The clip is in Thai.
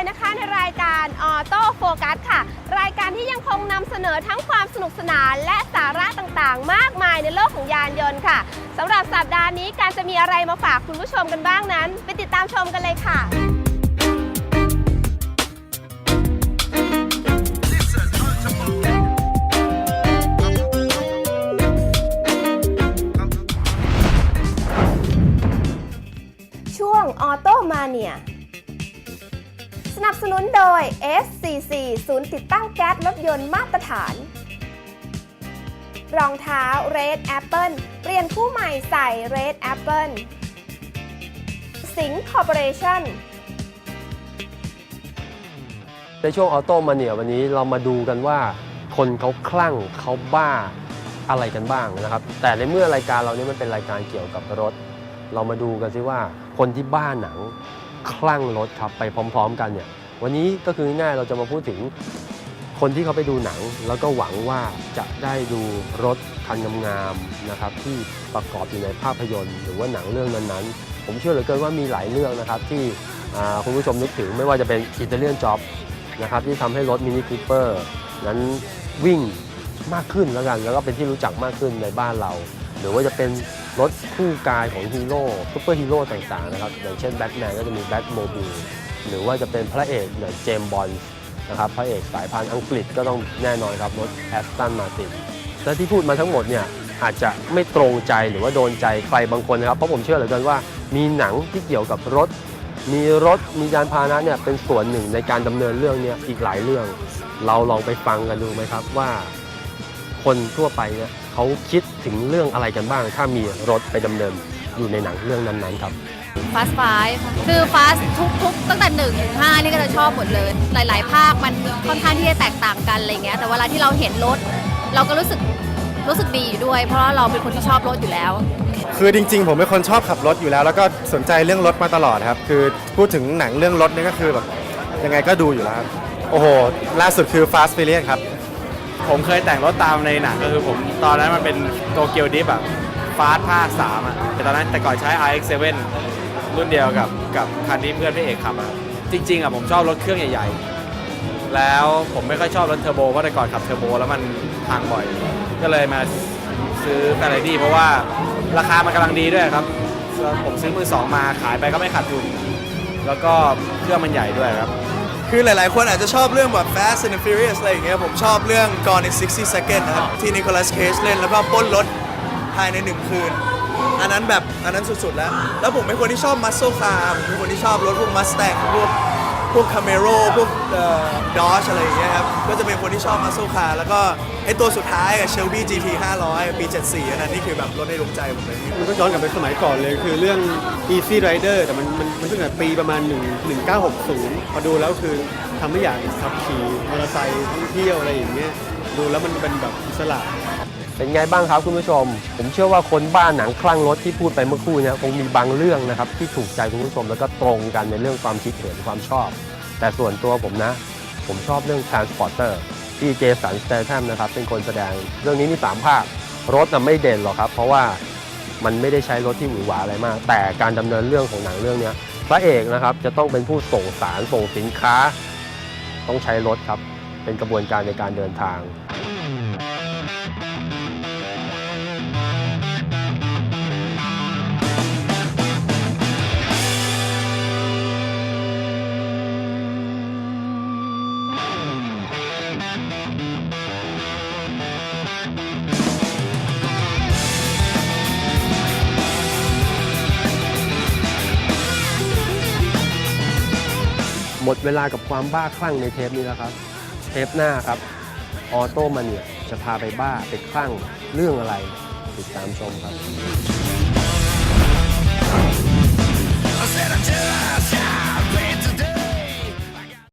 ในรายการออโต้โฟกัสค่ะ รายการที่ยังคงนำเสนอทั้งความสนุกสนานและสาระต่างๆ มากมายในโลกของยานยนต์ค่ะสำหรับสัปดาห์นี้การจะมีอะไรมาฝากคุณผู้ชมกันบ้างนั้น ไปติดตามชมกันเลยค่ะช่วงออโตมาเนีย นับสนุนโดย SCC ศูนย์ติดตั้งแก๊สรถยนต์มาตรฐาน รองเท้า Red Apple เปลี่ยนคู่ใหม่ใส่ Red Apple สิงคอร์ปอเรชั่นในช่วงออโต้มาเนี่ยวันนี้เรามาดูกันว่า คนเขาคลั่งเขาบ้าอะไรกันบ้างนะครับ แต่ในเมื่อรายการเรานี้มันเป็นรายการเกี่ยวกับรถ เรามาดูกันซิว่าคนที่บ้าหนัง คลั่งรถครับไปพร้อม ๆ กันเนี่ยวันนี้ก็คือง่ายเราจะมาพูดถึงคนที่เขาไปดูหนัง แล้วก็หวังว่าจะได้ดูรถคันงามๆนะครับที่ประกอบอยู่ในภาพยนตร์ หรือว่าหนังเรื่องนั้นๆ ผมเชื่อเหลือเกินว่ามีหลายเรื่องนะครับที่คุณผู้ชมนึกถึงไม่ว่าจะเป็นอิตาเลียนจ็อบนะครับที่ทำให้รถมินิคูเปอร์นั้นวิ่งมากขึ้นแล้วกัน แล้วก็เป็นที่รู้จักมากขึ้นในบ้านเรา หรือว่าจะเป็น รถคู่กายของฮีโร่ซูเปอร์ฮีโร่ต่างๆนะครับอย่างเช่นแบทแมนก็จะมีแบทโมบิลหรือว่าจะเป็นพระเอกอย่างเจมส์บอนด์นะครับพระเอกสายพันธุ์อังกฤษก็ต้องแน่นอนครับรถแอสตันมาตินและที่พูดมาทั้งหมดเนี่ยอาจจะไม่ตรงใจหรือว่าโดนใจใครบางคนนะครับ เพราะผมเชื่อเหลือเกินว่ามีหนังที่เกี่ยวกับรถ มีรถมียานพาหนะเนี่ยเป็นส่วนหนึ่งในการดำเนินเรื่องเนี่ยอีกหลายเรื่อง เราลองไปฟังกันดูไหมครับว่า คนทั่วไปเนี่ยเขาคิดถึงเรื่องอะไรกันบ้าง ถ้ามีรถไปดำเนินอยู่ในหนังเรื่องนั้นๆครับ ฟาสไฟคือฟาสทุกทุกตั้งแต่หนึ่งถึงห้านี่ก็จะชอบหมดเลย หลาย ๆ ภาคมันค่อนข้างที่จะแตกต่างกันอะไรเงี้ย แต่เวลาที่เราเห็นรถ เราก็รู้สึกรู้สึกดีอยู่ด้วย เพราะว่าเราเป็นคนที่ชอบรถอยู่แล้ว คือจริงๆ ผมเป็นคนชอบขับรถอยู่แล้ว แล้วก็สนใจเรื่องรถมาตลอดครับ คือพูดถึงหนังเรื่องรถนี่ก็คือแบบยังไงก็ดูอยู่แล้วครับโอ้โห ล่าสุดคือ Fast f u r i o u s ครับ ผมเคยแต่งรถตามในหนังก็คือผมตอนนั้นมันเป็นโตเกียวดิฟอะฟาสภาค3อะแต่ตอนนั้นแต่ก่อนใช้ RX7 รุ่นเดียวกับกับคันที่เพื่อนพี่เอกขับอะจริงๆอะผมชอบรถเครื่องใหญ่ ๆ แล้วผมไม่ค่อยชอบรถเทอร์โบเพราะแต่ก่อนขับเทอร์โบแล้วมันพังบ่อย ก็เลยมาซื้อแฟร์ไรดี้เพราะว่าราคามันกำลังดีด้วยครับ ผมซื้อมือสองมาขายไปก็ไม่ขาดทุน แล้วก็เครื่องมันใหญ่ด้วยครับ คือหลายๆ คนอาจจะชอบเรื่องแบบ Fast and Furious อะไรอย่างเงี้ยผมชอบเรื่อง Gone in 60 Seconds นะครับ ที่นิโคลัสเคจเล่นแล้วก็ปล้นรถภายในหนึ่งคืน อันนั้นแบบอันนั้นสุดๆแล้ว แล้วผมเป็นคนที่ชอบมัสโซ e คาร์ผมเป็นคนที่ชอบรถพวกมัส t ต n พวก พวกคาเมโรพวกดอชอะไรอย่างเงี้ยครับ ก็จะเป็นคนที่ชอบมัส z ซ e คาแล้วก็ไอตัวสุดท้ายอะ Shelby GT 500 ปี 74อันนั้นนี่คือแบบรถในดวงใจผมเลยมันต้องย้อนกลับไปสมัยก่อนเลยคือเรื่อง Easy Rider แต่มันมันมันตั้งแต่ปีประมาณ 1 1960 พอดูแล้วคือทำให้อยากขับขี่มอเตอร์ไซค์ท่องเที่ยวอะไรอย่างเงี้ยดูแล้วมันเป็นแบบอิสระ เป็นไงบ้างครับคุณผู้ชม ผมเชื่อว่าคนบ้านหนังคลั่งรถที่พูดไปเมื่อคู่นี้คงมีบางเรื่องนะครับที่ถูกใจคุณผู้ชมแล้วก็ตรงกันในเรื่องความคิดเห็นความชอบ แต่ส่วนตัวผมนะ ผมชอบเรื่อง Transporter ที่เจสันสเตทัมนะครับเป็นคนแสดง เรื่องนี้มีสามภาค รถน่ะไม่เด่นหรอกครับ เพราะว่ามันไม่ได้ใช้รถที่หวือหวาอะไรมาก แต่การดำเนินเรื่องของหนังเรื่องนี้พระเอกนะครับจะต้องเป็นผู้ส่งสารส่งสินค้า ต้องใช้รถครับ เป็นกระบวนการในการเดินทาง หมดเวลากับความบ้าคลั่งในเทปนี้แล้วครับ เทปหน้าครับ ออโต้มาเนี่ยจะพาไปบ้าไปคลั่งเรื่องอะไร ติดตามชมครับ I said until